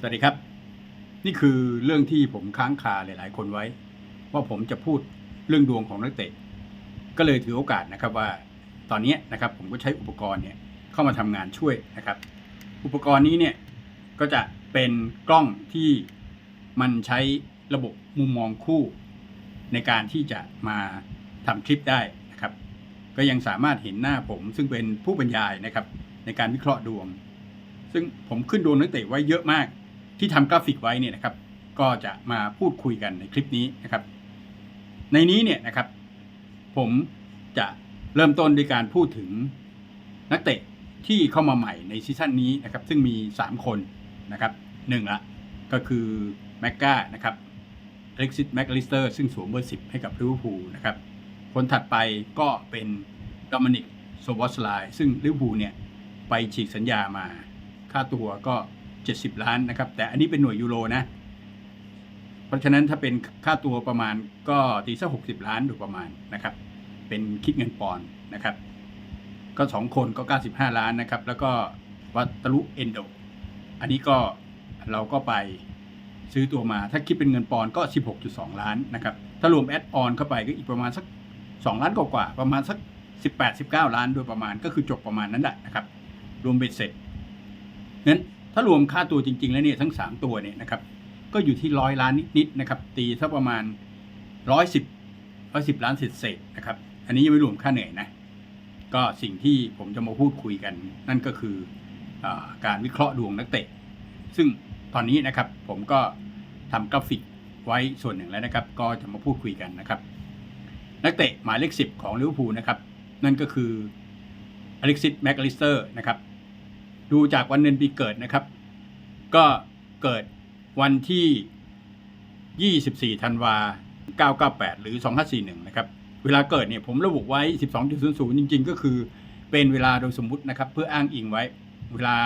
สวัสดีครับ นี่คือเรื่องที่ผมค้างคาหลาย ๆ คนไว้ ว่าผมจะพูดเรื่องดวงของนักเตะ ก็เลยถือโอกาสนะครับว่าตอนนี้นะครับผมก็ใช้อุปกรณ์เนี่ยเข้ามาทำงานช่วยนะครับ อุปกรณ์นี้เนี่ยก็จะเป็นกล้องที่มันใช้ระบบมุมมองคู่ ในการที่จะมาทำคลิปได้นะครับ ก็ยังสามารถเห็นหน้าผมซึ่งเป็นผู้บรรยายนะครับในการวิเคราะห์ดวง ซึ่งผมขึ้นดวงนักเตะไว้เยอะมาก ที่ทำกราฟิกไว้เนี่ยนะครับ ก็จะมาพูดคุยกันในคลิปนี้นะครับ ในนี้เนี่ยนะครับ ผมจะเริ่มต้นด้วยการพูดถึงนักเตะที่เข้ามาใหม่ในซีซั่นนี้นะครับ ซึ่งมี 3 คนนะครับหนึ่งละก็คือแม็กกานะครับเล็กซิสแม็กลิสเตอร์ซึ่งสวมเบอร์10ให้กับลิเวอร์พูลนะครับ คนถัดไปก็เป็นดอมินิกโซบอสไลซึ่งลิเวอร์พูลเนี่ย ไปฉีกสัญญามา ค่าตัวก็ 70 ล้านนะครับ แต่อันนี้เป็นหน่วยยูโรนะ เพราะฉะนั้นถ้าเป็นค่าตัวประมาณก็ตีสัก60ล้านโดยประมาณนะครับ เป็นคิดเงินปอนด์นะครับ ก็2คนก็ 95 ล้านนะครับ แล้วก็วัตลุเอนโด อันนี้ก็เราก็ไปซื้อตัวมา ถ้าคิดเป็นเงินปอนด์ก็ 16.2 ล้านนะครับ ถ้ารวมแอดออนเข้าไปก็อีกประมาณสัก 2 ล้านกว่าๆประมาณสัก 18-19 ล้านโดยประมาณก็คือจบประมาณนั้นแหละนะครับ รวมเบ็ดเสร็จนั้น ถ้ารวมค่าตัวจริง ๆ แล้วเนี่ยทั้ง 3 ตัวเนี่ยนะครับ ก็อยู่ที่ร้อยล้านนิดๆนะครับ ตีสักประมาณร้อยสิบร้อยสิบล้านเศษๆนะครับ อันนี้ยังไม่รวมค่าเหนื่อยนะ ก็สิ่งที่ผมจะมาพูดคุยกัน นั่นก็คืออการวิเคราะห์ดวงนักเตะ ซึ่งตอนนี้นะครับผมก็ทำกราฟิกไว้ส่วนหนึ่งแล้วนะครับ ก็จะมาพูดคุยกันนะครับ นักเตะหมายเลขสิบของลิเวอร์พูลนะครับ นั่นก็คืออเล็กซิสแมคอลิสเตอร์นะครับ ดูจากวันเดือนปีเกิดนะครับ ก็เกิดวันที่ 24 ธันวา 998 หรือ 2541 นะครับ เวลาเกิดเนี่ยผมระบุไว้ 12.00 จริงๆ ก็คือเป็นเวลาโดยสมมุตินะครับ เพื่ออ้างอิงไว้ เวลา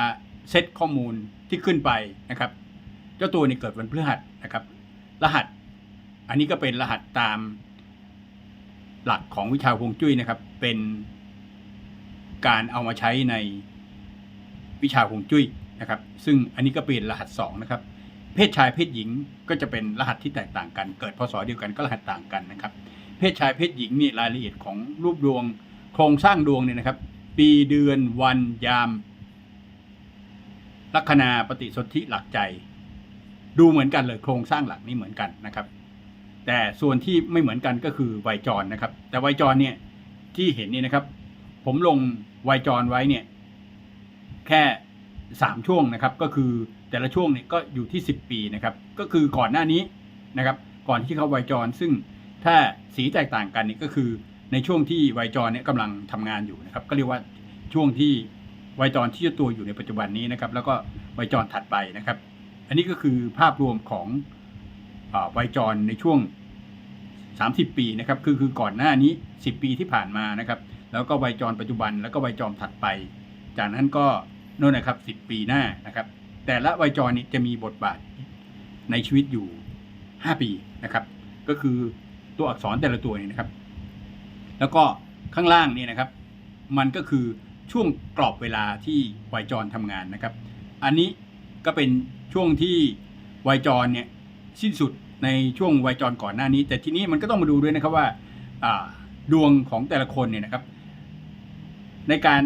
เซตข้อมูลที่ขึ้นไปนะครับ เจ้าตัวนี่เกิดวันพฤหัสนะครับ รหัส อันนี้ก็เป็นรหัสตามหลักของวิชาฮวงจุ้ยนะครับ เป็นการเอามาใช้ใน วิชาฮวงจุ้ยนะครับซึ่งอันนี้ก็เป็นรหัส2นะครับเพศชายเพศหญิงก็จะเป็นรหัสที่แตกต่างกัน เกิดพศเดียวกันก็รหัสต่างกันนะครับ เพศชายเพศหญิงนี่รายละเอียดของรูปดวง โครงสร้างดวงเนี่ยนะครับ ปีเดือนวันยามลัคนาปฏิสนธิหลักใจ ดูเหมือนกันเลยโครงสร้างหลักนี้เหมือนกันนะครับ แต่ส่วนที่ไม่เหมือนกันก็คือวัยจรนะครับ แต่วัยจรเนี่ยที่เห็นนี่นะครับ ผมลงวัยจรไว้เนี่ย แค่สามช่วงนะครับ ก็คือแต่ละช่วงเนี่ยก็อยู่ที่ 10 ปีนะครับ ก็คือก่อนหน้านี้นะครับ ก่อนที่เขาวัยจร ซึ่งถ้าสีแตกต่างกันเนี่ยก็คือในช่วงที่วัยจรเนี่ยกำลังทำงานอยู่นะครับ ก็เรียกว่าช่วงที่วัยจรที่เจะตัวอยู่ในปัจจุบันนี้นะครับ แล้วก็วัยจรถัดไปนะครับ อันนี้ก็คือภาพรวมของอวัยจรในช่วง 30 ปีนะครับ คือคือก่อนหน้านี้ 10 ปีที่ผ่านมานะครับ แล้วก็วัยจรปัจจุบัน แล้วก็วัยจรถัดไป จากนั้นก็ น่นนะครับ10ปีหน้านะครับ แต่ละวัยจรนี้จะมีบทบาทในชีวิตอยู่ 5 ปีนะครับ ก็คือตัวอักษรแต่ละตัวนี่นะครับ แล้วก็ข้างล่างนี่นะครับ มันก็คือช่วงกรอบเวลาที่วัยจรทำงานนะครับ อันนี้ก็เป็นช่วงที่วัยจรเนี่ยสิ้นสุดในช่วงวัยจรก่อนหน้านี้ แต่ทีนี้มันก็ต้องมาดูด้วยนะครับว่าอ่าดวงของแต่ละคนเนี่ยนะครับ ในการ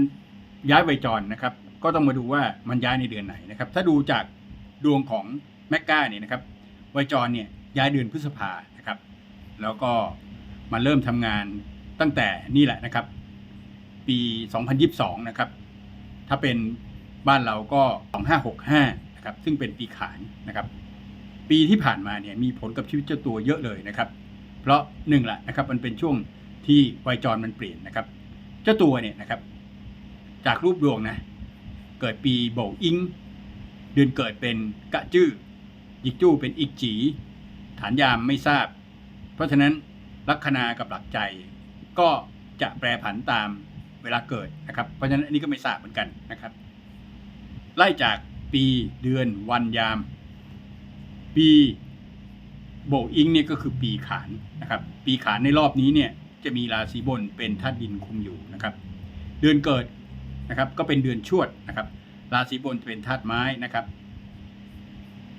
ย้ายวัยจรนะครับ ก็ต้องมาดูว่ามันย้ายในเดือนไหนนะครับ ถ้าดูจากดวงของแมกกาเนี่ยนะครับวัยจรเนี่ยย้ายเดือนพฤษภานะครับ แล้วก็มาเริ่มทำงานตั้งแต่นี่แหละนะครับ ปี 2022 นะครับ ถ้าเป็นบ้านเราก็ 2565 นะครับ ซึ่งเป็นปีขานนะครับ ปีที่ผ่านมาเนี่ยมีผลกับชีวิตเจ้าตัวเยอะเลยนะครับ เพราะหนึ่งละนะครับ มันเป็นช่วงที่วัยจรมันเปลี่ยนนะครับ เจ้าตัวเนี่ยนะครับ จากรูปดวงนะ เกิดปีโบอิง เดือนเกิดเป็นกะจื้อยิกจู้เป็นอิกจี ฐานยามไม่ทราบ เพราะฉะนั้นลัคนากับหลักใจ ก็จะแปรผันตามเวลาเกิดนะครับ เพราะฉะนั้นอันนี้ก็ไม่ทราบเหมือนกันนะครับ ไล่จากปีเดือนวันยาม ปีโบอิงเนี่ยก็คือปีขานนะครับ ปีขานในรอบนี้เนี่ยจะมีราศีบนเป็นธาตุดินคุมอยู่นะครับ เดือนเกิด นะครับ ก็เป็นเดือนชวดนะครับ ราศีบนเป็นธาตุไม้นะครับ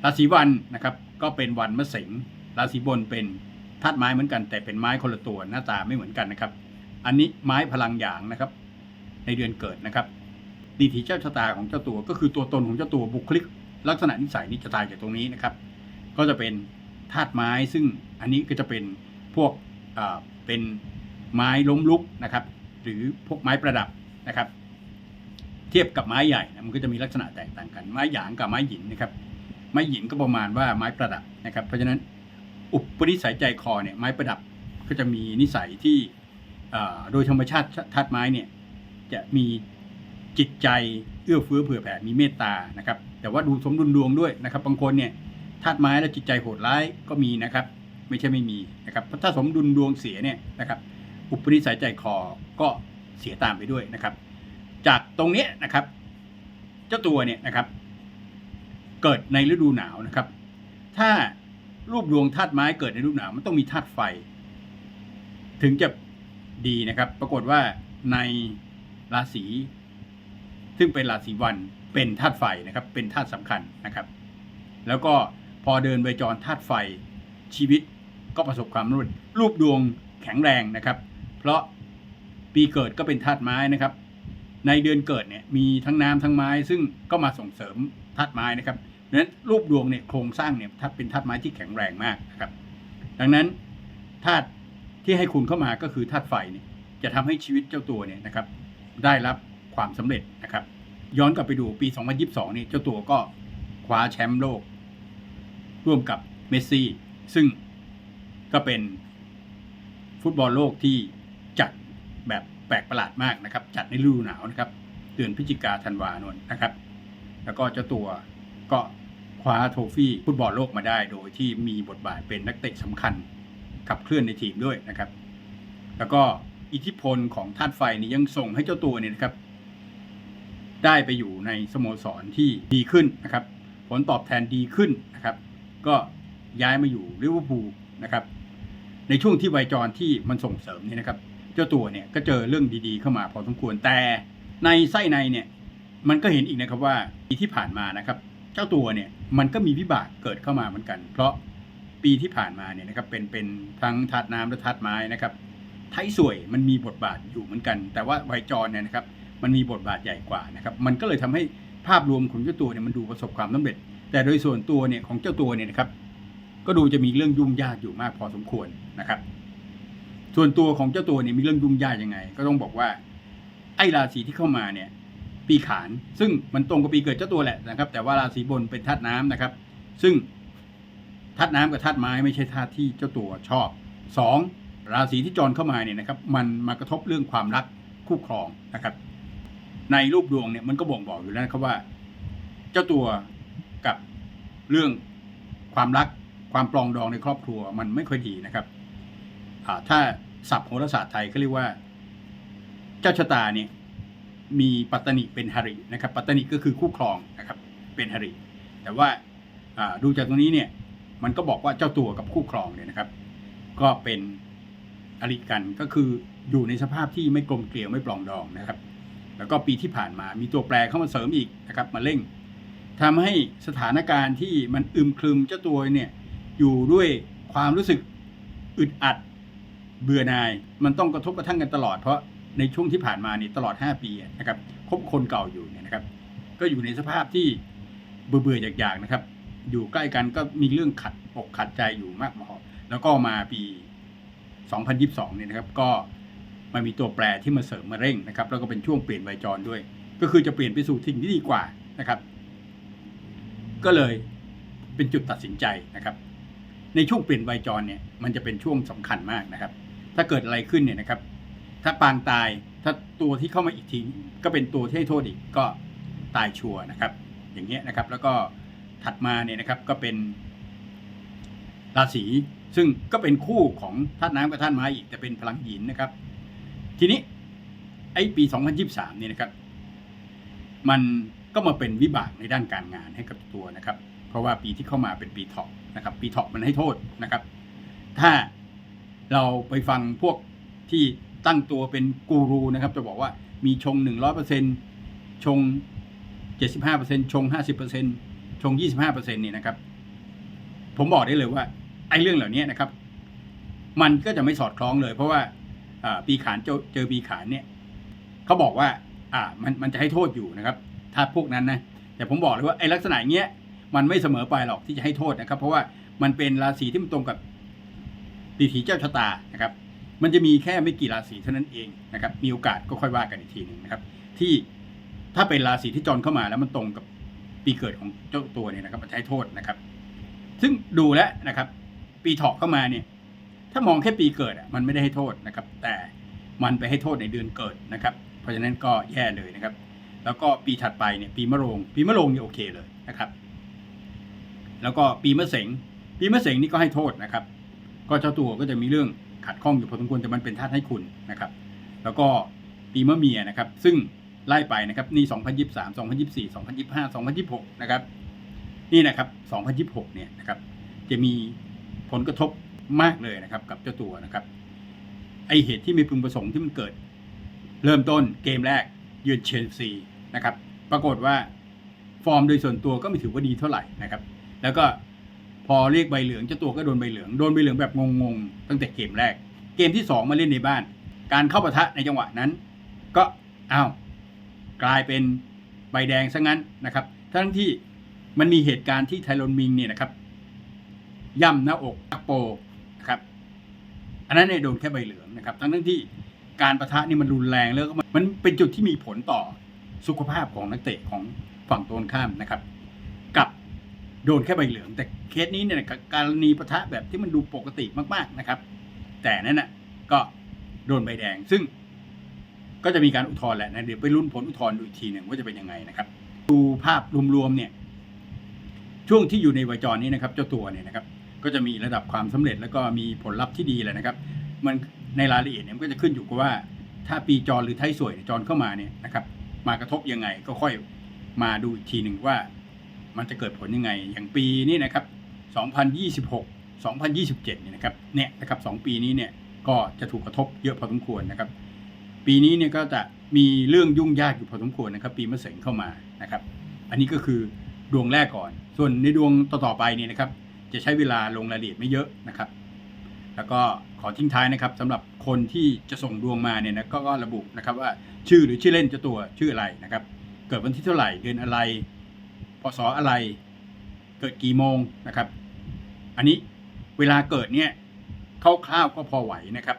ราศีวันนะครับ ก็เป็นวันมะเสงราศีบนเป็นธาตุไม้เหมือนกัน แต่เป็นไม้คนละตัวหน้าตาไม่เหมือนกันนะครับ อันนี้ไม้พลังหยางนะครับ ในเดือนเกิดนะครับดีถีเจ้าชะตาของเจ้าตัวก็คือตัวตนของเจ้าตัวบุคลิก ลักษณะนิสัยนี่จะตายจากตรงนี้นะครับ ก็จะเป็นธาตุไม้ซึ่งอันนี้ก็จะเป็นพวกเป็นไม้ล้มลุกนะครับ หรือพวกไม้ประดับนะครับ ทียบกับไม้ใหญ่นะมันก็จะมีลักษณะแตกต่างกัน ไม้หยางกับไม้หยินนะครับ ไม้หยินก็ประมาณว่าไม้ประดับนะครับ เพราะฉะนั้นอุปนิสัยใจคอเนี่ยไม้ประดับก็จะมีนิสัยที่โดยธรรมชาติธาตุไม้เนี่ยจะมีจิตใจเอื้อเฟื้อเผื่อแผ่มีเมตตานะครับ แต่ว่าดูสมดุลดวงด้วยนะครับ บางคนเนี่ยธาตุไม้แล้วจิตใจโหดร้ายก็มีนะครับ ไม่ใช่ไม่มีนะครับเพราะถ้าสมดุลดวงเสียเนี่ยนะครับ อุปนิสัยใจคอก็เสียตามไปด้วยนะครับ จากตรงนี้นะครับ เจ้าตัวเนี่ยนะครับ เกิดในฤดูหนาวนะครับ ถ้ารูปดวงธาตุไม้เกิดในฤดูหนาวมันต้องมีธาตุไฟ ถึงจะดีนะครับ ปรากฏว่าในราศีซึ่งเป็นราศีวันเป็นธาตุไฟนะครับ เป็นธาตุสำคัญนะครับ แล้วก็พอเดินไปจรธาตุไฟชีวิตก็ประสบความสำเร็จรูปดวงแข็งแรงนะครับ เพราะปีเกิดก็เป็นธาตุไม้นะครับ ในเดือนเกิดเนี่ยมีทั้งน้ำทั้งไม้ ซึ่งก็มาส่งเสริมธาตุไม้นะครับดังนั้นรูปดวงเนี่ยโครงสร้างเนี่ยถ้าเป็นธาตุไม้ที่แข็งแรงมากนะครับ ดังนั้นธาตุที่ให้คุณเข้ามาก็คือธาตุไฟเนี่ยจะทำให้ชีวิตเจ้าตัวเนี่ยนะครับ ได้รับความสำเร็จนะครับ ย้อนกลับไปดูปี 2022 นี่เจ้าตัวก็คว้าแชมป์โลก ร่วมกับเมสซี่ ซึ่งก็เป็นฟุตบอลโลกที่จัดแบบ แปลกประหลาดมากนะครับ จัดในฤดูหนาวนะครับ เดือนพฤศจิกาธันวาคมนะครับ แล้วก็เจ้าตัวก็คว้าโทฟี่ฟุตบอลโลกมาได้ โดยที่มีบทบาทเป็นนักเตะสำคัญขับเคลื่อนในทีมด้วยนะครับ แล้วก็อิทธิพลของธาตุไฟนี่ยังส่งให้เจ้าตัวเนี่ยนะครับ ได้ไปอยู่ในสโมสรที่ดีขึ้นนะครับ ผลตอบแทนดีขึ้นนะครับ ก็ย้ายมาอยู่ลิเวอร์พูลนะครับ ในช่วงที่วัยจรที่มันส่งเสริมนี่นะครับ เจ้าตัวเนี่ยก็เจอเรื่องดีๆเข้ามาพอสมควรแต่ในไส้ในเนี่ยมันก็เห็นอีกนะครับว่าปีที่ผ่านมานะครับ เจ้าตัวเนี่ยมันก็มีวิบากเกิดเข้ามาเหมือนกัน เพราะปีที่ผ่านมาเนี่ยนะครับเป็นเป็นทั้งธาตุน้ำและธาตุไม้นะครับไทยสวยมันมีบทบาทอยู่เหมือนกัน แต่ว่าไวยจรเนี่ยนะครับ มันมีบทบาทใหญ่กว่านะครับ มันก็เลยทำให้ภาพรวมของเจ้าตัวเนี่ยมันดูประสบความสำเร็จ แต่โดยส่วนตัวเนี่ยของเจ้าตัวเนี่ยนะครับ ก็ดูจะมีเรื่องยุ่งยากอยู่มากพอสมควรนะครับ ส่วนตัวของเจ้าตัวเนี่ยมีเรื่องยุ่งยากยังไง ก็ต้องบอกว่า ไอ้ราศีที่เข้ามาเนี่ย ปีขาน ซึ่งมันตรงกับปีเกิดเจ้าตัวแหละนะครับ แต่ว่าราศีบนเป็นธาตุน้ำนะครับ ซึ่งธาตุน้ำกับธาตุไม้ไม่ใช่ธาตุที่เจ้าตัวชอบสองราศีที่จรเข้ามาเนี่ยนะครับ มันมากระทบเรื่องความรักคู่ครองนะครับ ในรูปดวงเนี่ยมันก็บ่งบอกอยู่แล้วนะครับว่า เจ้าตัวกับเรื่องความรักความปลองดองในครอบครัวมันไม่ค่อยดีนะครับ ถ้าศัพท์โหราศาสตร์ไทยก็เรียกว่า เจ้าชะตาเนี่ยมีปัตตนิเป็นหรินะครับ ปัตตนิก็คือคู่ครองนะครับ เป็นหริแต่ว่าดูจากตรงนี้เนี่ย มันก็บอกว่าเจ้าตัวกับคู่ครองเนี่ยนะครับ ก็เป็นอริกันก็คืออยู่ในสภาพที่ไม่กลมเกลียวไม่ปลองดองนะครับ แล้วก็ปีที่ผ่านมามีตัวแปรเข้ามาเสริมอีกนะครับมาเร่งทำให้สถานการณ์ที่มันอึมครึมเจ้าตัวเนี่ยอยู่ด้วยความรู้สึกอึดอัด เบื่อหน่าย มันต้องกระทบกระทั่งกันตลอดเพราะในช่วงที่ผ่านมานี่ตลอด 5 ปีนะครับคบคนเก่าอยู่เนี่ยนะครับ ก็อยู่ในสภาพที่เบื่อเบื่ออยากๆนะครับ อยู่ใกล้กันก็มีเรื่องขัดอกขัดใจอยู่มากพอแล้วก็มาปี 2022เนี่ยนะครับ ก็มันมีตัวแปรที่มาเสริมมาเร่งนะครับ แล้วก็เป็นช่วงเปลี่ยนไวยจรด้วย ก็คือจะเปลี่ยนไปสู่สิ่งที่ดีกว่านะครับ ก็เลยเป็นจุดตัดสินใจนะครับ ในช่วงเปลี่ยนไวยจรเนี่ยมันจะเป็นช่วงสำคัญมากนะครับ ถ้าเกิดอะไรขึ้นเนี่ยนะครับ ถ้าปางตายถ้าตัวที่เข้ามาอีกทีก็เป็นตัวที่ให้โทษอีกก็ตายชัวนะครับ อย่างเงี้ยนะครับ แล้วก็ถัดมาเนี่ยนะครับก็เป็นราศีซึ่งก็เป็นคู่ของธาตุน้ำกับธาตุไม้อีกแต่เป็นพลังหินนะครับ ทีนี้ไอ้ปี 2023เนี่ยนะครับ มันก็มาเป็นวิบากในด้านการงานให้กับตัวนะครับ เพราะว่าปีที่เข้ามาเป็นปีเถาะนะครับ ปีเถาะมันให้โทษนะครับ ถ้า เราไปฟังพวกที่ตั้งตัวเป็นกูรูนะครับ จะบอกว่ามีชง 100%ชง 75%ชง 50%ชง 25%เนี่ยนะครับ ผมบอกได้เลยว่าไอ้เรื่องเหล่านี้นะครับ มันก็จะไม่สอดคล้องเลย เพราะว่าปีขานเจอปีขานเนี่ยเขาบอกว่า อ่ามันมันจะให้โทษอยู่นะครับ ถ้าพวกนั้นนะแต่ผมบอกเลยว่าไอ้ลักษณะเนี้ยมันไม่เสมอไปหรอกที่จะให้โทษนะครับ เพราะว่ามันเป็นราศีที่มันตรงกับ ดีถีเจ้าชะตานะครับมันจะมีแค่ไม่กี่ราศีเท่านั้นเองนะครับมีโอกาสก็ค่อยว่ากันอีกทีหนึ่งนะครับที่ถ้าเป็นราศีที่จรเข้ามาแล้วมันตรงกับปีเกิดของเจ้าตัวเนี่ยนะครับมันให้โทษนะครับ ซึ่งดูแล้วนะครับ ปีเถาะเข้ามาเนี่ยถ้ามองแค่ปีเกิดอะมันไม่ได้ให้โทษนะครับ แต่มันไปให้โทษในเดือนเกิดนะครับ เพราะฉะนั้นก็แย่เลยนะครับ แล้วก็ปีถัดไปเนี่ยปีมะโรง ปีมะโรงนี่โอเคเลยนะครับ แล้วก็ปีมะเสงปีมะเสงนี่ก็ให้โทษนะครับ ก็เจ้าตัวก็จะมีเรื่องขัดข้องอยู่พอสมควรแต่มันเป็นท่าตุให้คุณนะครับ แล้วก็ปีมะเมียนะครับ ซึ่งไล่ไปนะครับนี่ 2023 2024 2025 2026 นะครับ นี่นะครับ 2026 เนี่ยนะครับ จะมีผลกระทบมากเลยนะครับ กับเจ้าตัวนะครับ ไอเหตุที่ไม่พึงประสงค์ที่มันเกิด เริ่มต้นเกมแรกเยือนเชลซีนะครับ ปรากฏว่าฟอร์มโดยส่วนตัวก็ไม่ถือว่าดีเท่าไหร่นะครับ แล้วก็ พอเรียกใบเหลืองเจ้าตัวก็โดนใบเหลืองโดนใบเหลืองแบบงงๆตั้งแต่เกมแรก เกมที่สองมาเล่นในบ้าน การเข้าปะทะในจังหวะนั้น ก็อ้าวกลายเป็นใบแดงซะงั้นนะครับทั้งที่มันมีเหตุการณ์ที่ไทรอนมิงเนี่ยนะครับ ย่ำหน้าอกอักโปนะครับ อันนั้นเนี่ยโดนแค่ใบเหลืองนะครับทั้งทั้งที่การประทะนี่มันรุนแรงแล้วก็มันเป็นจุดที่มีผลต่อสุขภาพของนักเตะของฝั่งตรงข้ามนะครับ โดนแค่ใบเหลือง แต่เคสนี้เนี่ยการณีประทะแบบที่มันดูปกติมากๆนะครับ แต่นั่นน่ะก็โดนใบแดง ซึ่งก็จะมีการอุทธรณ์แหละนะเดี๋ยวไปลุ้นผลอุทธรณ์ดูอีกทีหนึ่งว่าจะเป็นยังไงนะครับ ดูภาพรวมๆเนี่ย ช่วงที่อยู่ในวจรนี้นะครับ เจ้าตัวเนี่ยนะครับ ก็จะมีระดับความสำเร็จแล้วก็มีผลลัพธ์ที่ดีเลยนะครับ มันในรายละเอียดเนี่ยมันก็จะขึ้นอยู่กับว่า ถ้าปีจรหรือไทยสวยเนี่ยจรเข้ามาเนี่ยนะครับ มากระทบยังไงก็ค่อยมาดูอีกทีหนึ่งว่า มันจะเกิดผลยังไง อย่างปีนี้นะครับ 2026 2027เนี่ยนะครับเนี่ยนะครับสองปีนี้เนี่ยก็จะถูกกระทบเยอะพอสมควรนะครับ ปีนี้เนี่ยก็จะมีเรื่องยุ่งยากอยู่พอสมควรนะครับ ปีมะเสงเข้ามานะครับ อันนี้ก็คือดวงแรกก่อน ส่วนในดวงต่อๆไปเนี่ยนะครับ จะใช้เวลาลงรายละเอียดไม่เยอะนะครับ แล้วก็ขอทิ้งท้ายนะครับสำหรับคนที่จะส่งดวงมาเนี่ยนะก็ระบุนะครับว่าชื่อหรือชื่อเล่นเจ้าตัวชื่ออะไรนะครับ เกิดวันที่เท่าไหร่เดือนอะไร ศอะไร เกิดกี่โมงนะครับ อันนี้เวลาเกิดเนี่ยคร่าวๆก็พอไหวนะครับ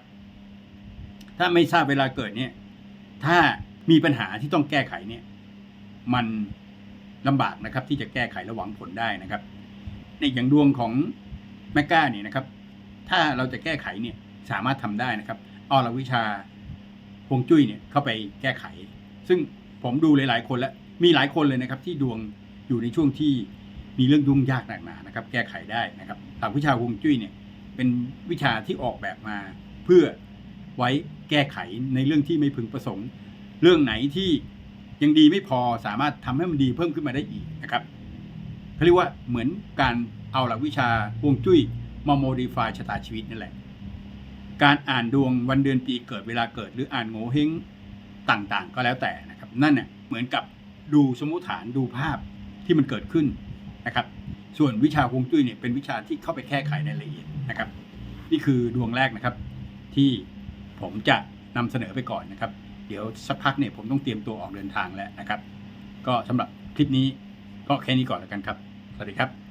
ถ้าไม่ทราบเวลาเกิดเนี่ย ถ้ามีปัญหาที่ต้องแก้ไขเนี่ย มันลำบากนะครับ ที่จะแก้ไขและหวังผลได้นะครับ ในอย่างดวงของแมกกาเนี่ยนะครับ ถ้าเราจะแก้ไขเนี่ยสามารถทำได้นะครับเอาละวิชาฮวงจุ้ยเนี่ยเข้าไปแก้ไข ซึ่งผมดูหลายๆคนแล้วมีหลายคนเลยนะครับ ที่ดวง อยู่ในช่วงที่มีเรื่องยุ่งยากหนักหนานะครับ แก้ไขได้นะครับหลักวิชาฮวงจุ้ยเนี่ยเป็นวิชาที่ออกแบบมาเพื่อไว้แก้ไขในเรื่องที่ไม่พึงประสงค์ เรื่องไหนที่ยังดีไม่พอสามารถทำให้มันดีเพิ่มขึ้นมาได้อีกนะครับเขาเรียกว่าเหมือนการเอาหลักวิชาฮวงจุ้ยมาโมดิฟายชะตาชีวิตนั่นแหละ การอ่านดวงวันเดือนปีเกิดเวลาเกิด หรืออ่านโงเฮงต่างๆ ก็แล้วแต่นะครับ นั่นเน่ยเหมือนกับดูสมมุติฐานดูภาพ ที่มันเกิดขึ้นนะครับ ส่วนวิชาฮวงจุ้ยเนี่ยเป็นวิชาที่เข้าไปแก้ไขในรายละเอียดนะครับ นี่คือดวงแรกนะครับ ที่ผมจะนำเสนอไปก่อนนะครับ เดี๋ยวสักพักเนี่ยผมต้องเตรียมตัวออกเดินทางแล้วนะครับ ก็สำหรับคลิปนี้ก็แค่นี้ก่อนแล้วกันครับ สวัสดีครับ